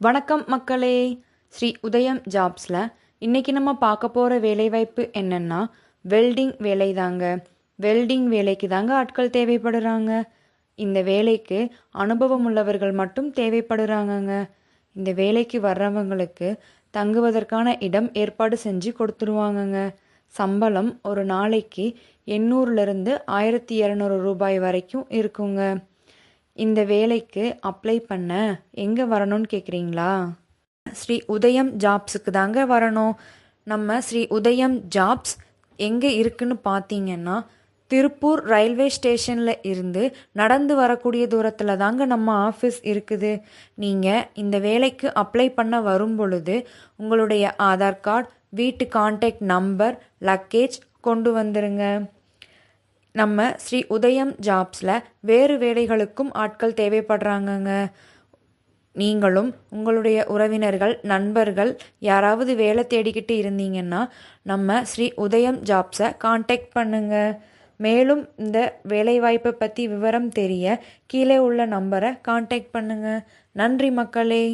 வணக்கம் மக்களே. ஸ்ரீ உதயம் ஜாப்ஸில் இன்றைக்கி நம்ம பார்க்க போகிற வேலைவாய்ப்பு என்னென்னா வெல்டிங் வேலை தாங்க வெல்டிங் வேலைக்கு தாங்க ஆட்கள் தேவைப்படுறாங்க. இந்த வேலைக்கு அனுபவம் உள்ளவர்கள் மட்டும் தேவைப்படுறாங்கங்க. இந்த வேலைக்கு வர்றவங்களுக்கு தங்குவதற்கான இடம் ஏற்பாடு செஞ்சு கொடுத்துருவாங்கங்க. சம்பளம் ஒரு நாளைக்கு எண்ணூறுலேருந்து ஆயிரத்தி இரநூறு ரூபாய் வரைக்கும் இருக்குங்க. இந்த வேலைக்கு அப்ளை பண்ண எங்கே வரணும்னு கேட்குறீங்களா ஸ்ரீ உதயம் ஜாப்ஸுக்கு தாங்க வரணும். நம்ம ஸ்ரீ உதயம் ஜாப்ஸ் எங்கே இருக்குன்னு பார்த்தீங்கன்னா திருப்பூர் ரயில்வே ஸ்டேஷனில் இருந்து நடந்து வரக்கூடிய தூரத்தில் தாங்க நம்ம ஆஃபீஸ் இருக்குது. நீங்கள் இந்த வேலைக்கு அப்ளை பண்ண வரும் பொழுது உங்களுடைய ஆதார் கார்டு வீட்டு கான்டாக்ட் நம்பர் லக்கேஜ் கொண்டு வந்துருங்க. நம்ம ஸ்ரீ உதயம் ஜாப்ஸில் வேறு வேலைகளுக்கும் ஆட்கள் தேவைப்படுறாங்கங்க. நீங்களும் உங்களுடைய உறவினர்கள் நண்பர்கள் யாராவது வேலை தேடிக்கிட்டு இருந்தீங்கன்னா நம்ம ஸ்ரீ உதயம் ஜாப்ஸை காண்டாக்ட் பண்ணுங்க. மேலும் இந்த வேலைவாய்ப்பை பற்றி விவரம் தெரிய கீழே உள்ள நம்பரை காண்டாக்ட் பண்ணுங்க. நன்றி மக்களே.